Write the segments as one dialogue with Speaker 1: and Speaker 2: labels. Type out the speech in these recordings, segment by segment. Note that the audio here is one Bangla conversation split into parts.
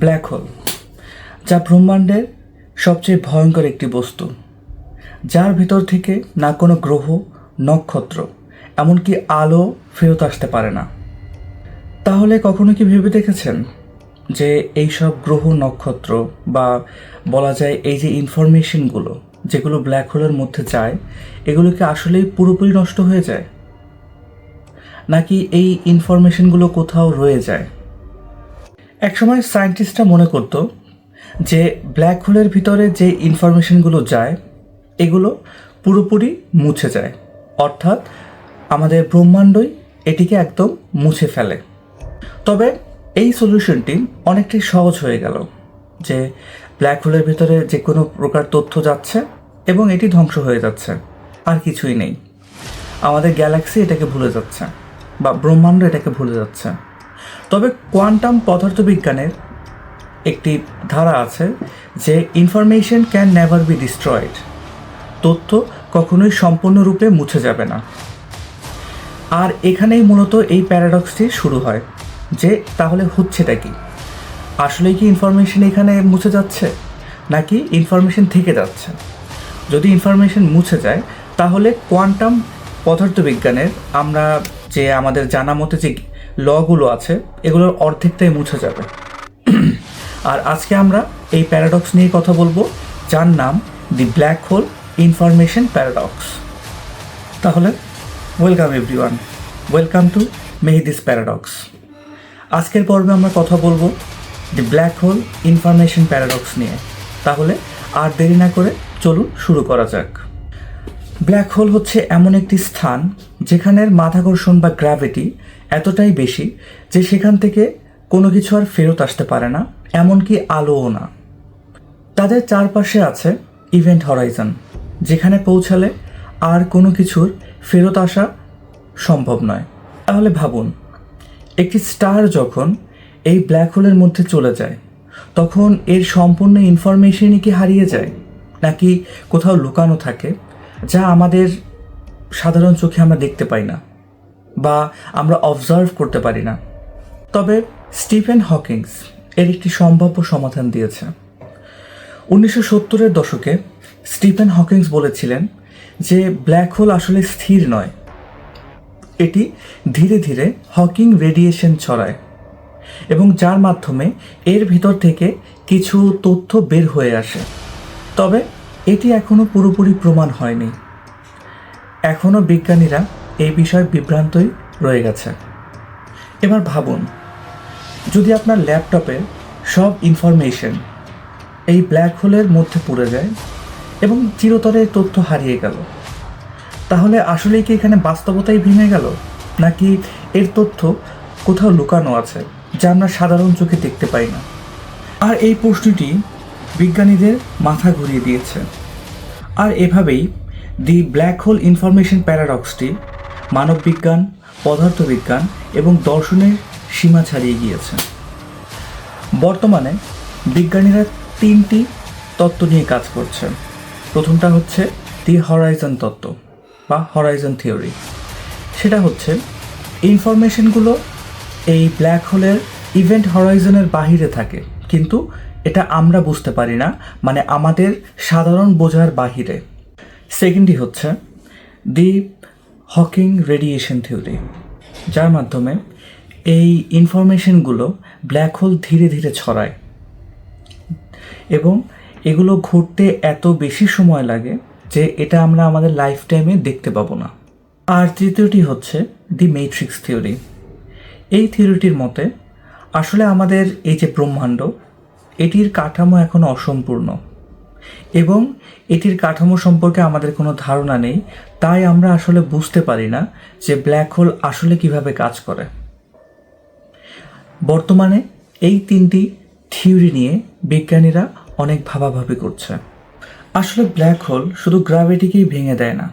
Speaker 1: ব্ল্যাক হোল, যা ব্রহ্মাণ্ডের সবচেয়ে ভয়ঙ্কর একটি বস্তু। যার ভিতর থেকে না কোনো গ্রহ, নক্ষত্র, এমনকি আলো ফেরত আসতে পারে না। তাহলে কখনো কি ভেবে দেখেছেন যে এই সব গ্রহ, নক্ষত্র বা বলা যায় এই যে ইনফরমেশনগুলো যেগুলো ব্ল্যাক হোলের মধ্যে যায়, এগুলো কি আসলেই পুরোপুরি নষ্ট হয়ে যায়? নাকি এই ইনফরমেশনগুলো কোথাও রয়ে যায়? একসময় সায়েন্টিস্টরা মনে করত যে ব্ল্যাক হোলের ভিতরে যে ইনফরমেশনগুলো যায়, এগুলো পুরোপুরি মুছে যায়। অর্থাৎ আমাদের ব্রহ্মাণ্ডই এটিকে একদম মুছে ফেলে। তবে এই সলিউশনটি অনেকটাই সহজ হয়ে গেল যে ব্ল্যাক হোলের ভিতরে যে কোনো প্রকার তথ্য যাচ্ছে এবং এটি ধ্বংস হয়ে যাচ্ছে। আর কিছুই নেই। আমাদের গ্যালাক্সি এটাকে ভুলে যাচ্ছে বা ব্রহ্মাণ্ড এটাকে ভুলে যাচ্ছে। তবে কোয়ান্টাম পদার্থবিজ্ঞানের একটি ধারা আছে যে information can never be destroyed তথ্য কখনোই সম্পূর্ণরূপে মুছে যাবে না। আর এখানেই মূলত এই প্যারাডক্সটি শুরু হয়, যে তাহলে হচ্ছেটা কি? আসলে কি ইনফরমেশন এখানে মুছে যাচ্ছে, নাকি ইনফরমেশন থেকে যাচ্ছে? যদি ইনফরমেশন মুছে যায়, তাহলে কোয়ান্টাম পদার্থবিজ্ঞানের আমরা যে আমাদের জানা মতে যে লগুলো আছে, এগুলোর অর্ধেকটাই মুছে যাবে। আর আজকে আমরা এই প্যারাডক্স নিয়ে কথা বলব, যার নাম the black hole information paradox তাহলে welcome everyone welcome to Mehidi's paradox আজকের পর্বে আমরা কথা বলব the black hole information paradox নিয়ে। তাহলে, আর দেরি না করে চলুন শুরু করা যাক। ব্ল্যাক হোল হচ্ছে এমন একটি স্থান যেখানের মাধ্যাকর্ষণ বা গ্র্যাভিটি এতটাই বেশি যে সেখান থেকে কোনো কিছু আর ফেরত আসতে পারে না, এমনকি আলোও না। তাদের চারপাশে আছে ইভেন্ট হরাইজন যেখানে পৌঁছালে আর কোনো কিছুর ফেরত আসা সম্ভব নয়। তাহলে ভাবুন, একটি স্টার যখন এই ব্ল্যাক হোলের মধ্যে চলে যায়, তখন এর সম্পূর্ণ ইনফরমেশনই কি হারিয়ে যায়? নাকি কোথাও লুকানো থাকে? যা আমাদের সাধারণ চোখে আমরা দেখতে পাই না বা আমরা অবজার্ভ করতে পারি না। তবে স্টিফেন হকিংস এর একটি সম্ভাব্য সমাধান দিয়েছে। উনিশশো সত্তরের দশকে স্টিফেন হকিংস বলেছিলেন যে ব্ল্যাক হোল আসলে স্থির নয়। এটি ধীরে ধীরে হকিং রেডিয়েশন ছড়ায় এবং যার মাধ্যমে এর ভিতর থেকে কিছু তথ্য বের হয়ে আসে। তবে এটি এখনও পুরোপুরি প্রমাণ হয়নি। এখনও বিজ্ঞানীরা এই বিষয়ে বিভ্রান্তই রয়ে গেছে। এবার ভাবুন, যদি আপনার ল্যাপটপে সব ইনফরমেশন এই ব্ল্যাক হোলের মধ্যে পড়ে যায় এবং চিরতরে তথ্য হারিয়ে গেল, তাহলে আসলেই কি এখানে বাস্তবতাই ভেঙে গেল? নাকি এর তথ্য কোথাও লুকানো আছে, যা আমরা সাধারণ চোখে দেখতে পাই না? আর এই প্রশ্নটি বিজ্ঞানীদের মাথা ঘুরিয়ে দিয়েছে। আর এভাবেই দি ব্ল্যাক হোল ইনফরমেশন প্যারাডক্সটি মানববিজ্ঞান, পদার্থবিজ্ঞান এবং দর্শনের সীমা ছাড়িয়ে গিয়েছে। বর্তমানে বিজ্ঞানীরা তিনটি তত্ত্ব নিয়ে কাজ করছে। প্রথমটা হচ্ছে দি হরাইজন তত্ত্ব বা হরাইজন থিওরি। সেটা হচ্ছে ইনফরমেশনগুলো এই ব্ল্যাক হোলের ইভেন্ট হরাইজনের বাহিরে থাকে, কিন্তু এটা আমরা বুঝতে পারি না মানে আমাদের সাধারণ বোঝার বাহিরে। সেকেন্ডটি হচ্ছে, দি হকিং রেডিয়েশন থিওরি যার মাধ্যমে এই ইনফরমেশনগুলো ব্ল্যাক হোল ধীরে ধীরে ছড়ায়। এবং এগুলো ঘটতে এত বেশি সময় লাগে যে এটা আমরা আমাদের লাইফ টাইমে দেখতে পাবো না। আর তৃতীয়টি হচ্ছে, দি মেট্রিক্স থিওরি এই থিওরিটির মতে আসলে আমাদের এই যে ব্রহ্মাণ্ড এটির কাঠামো এখন অসম্পূর্ণ। এবং এটির কাঠামো সম্পর্কে আমাদের কোনো ধারণা নেই, তাই আমরা আসলে বুঝতে পারি না যে ব্ল্যাক হোল আসলে কীভাবে কাজ করে। বর্তমানে এই তিনটি থিওরি নিয়ে বিজ্ঞানীরা অনেক ভাবাভাবি করছে। আসলে ব্ল্যাক হোল শুধু গ্র্যাভিটিকেই ভেঙে দেয় না।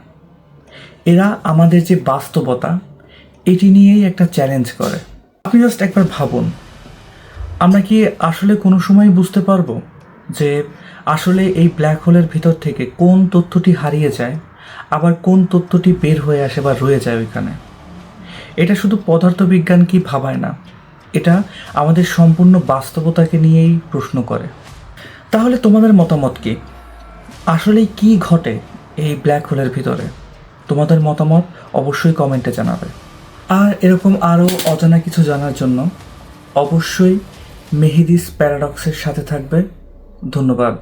Speaker 1: এরা আমাদের যে বাস্তবতা, এটি নিয়েই একটা চ্যালেঞ্জ করে। আপনি জাস্ট একবার ভাবুন আমরা কি আসলে কোনো সময় বুঝতে পারব যে আসলে এই ব্ল্যাক হোলের ভিতর থেকে কোন তথ্যটি হারিয়ে যায়, আবার কোন তথ্যটি বের হয়ে আসে বা রয়ে যায় ওইখানে? এটা শুধু পদার্থবিজ্ঞান কি ভাবায় না, এটা আমাদের সম্পূর্ণ বাস্তবতাকে নিয়েই প্রশ্ন করে। তাহলে তোমাদের মতামত কি? আসলে কি ঘটে এই ব্ল্যাক হোলের ভিতরে? তোমাদের মতামত অবশ্যই কমেন্টে জানাবে। আর এরকম আরও অজানা কিছু জানার জন্য অবশ্যই মেহেদিস প্যারাডক্সের সাথে থাকবে ধন্যবাদ।